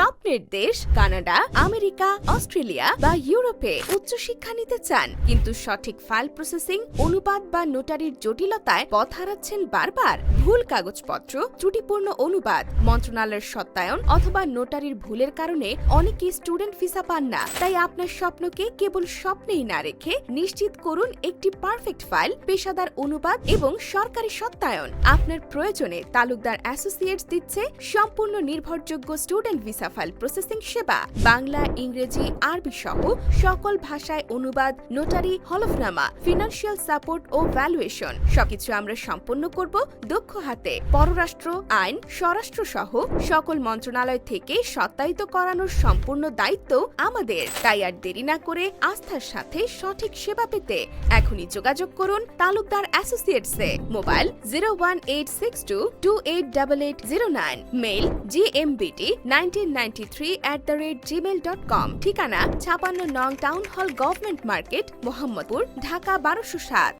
স্বপ্নের দেশ Canada, America, Australia বা ইউরোপে উচ্চশিক্ষা নিতে চান, কিন্তু সঠিক ফাইল প্রসেসিং অনুবাদ বা নোটারির জটিলতায় পথ হারাচ্ছেন বারবার। ভুল কাগজপত্র, ত্রুটিপূর্ণ অনুবাদ, মন্ত্রণালয়ের সত্যায়ন অথবা নোটারির ভুলের কারণে অনেকেই স্টুডেন্ট ভিসা পান না। তাই আপনার স্বপ্নকে কেবল স্বপ্নেই না রেখে নিশ্চিত করুন একটি পারফেক্ট ফাইল, পেশাদার অনুবাদ এবং সরকারি সত্যায়ন। আপনার প্রয়োজনে তালুকদার অ্যাসোসিয়েটস দিচ্ছে সম্পূর্ণ নির্ভরযোগ্য স্টুডেন্ট ভিসা ফাইল প্রসেসিং সেবা, বাংলা, ইংরেজি, আরবি সহ সকল ভাষায় অনুবাদ নোটারি হলফনামা ফিনান্সিয়াল সাপোর্ট ও ভ্যালুয়েশন সবকিছু আমরা সম্পন্ন করব দক্ষ হাতে। পররাষ্ট্র, আইন, স্বরাষ্ট্র সহ সকল মন্ত্রণালয় থেকে সত্যায়িত করানোর সম্পূর্ণ দায়িত্ব আমাদের। তাই আর দেরি না করে আস্থার সাথে সঠিক সেবা পেতে এখনই যোগাযোগ করুন Talukdar অ্যাসোসিয়েটসে mobile zero one eight six two two eight double eight zero nine, mail G M BT nineteen ninety three at the rate Gmail dot com ঠিকানা ছাপান্ন নং town hall government market, Mohammadpur, Dhaka বারোশো সাত।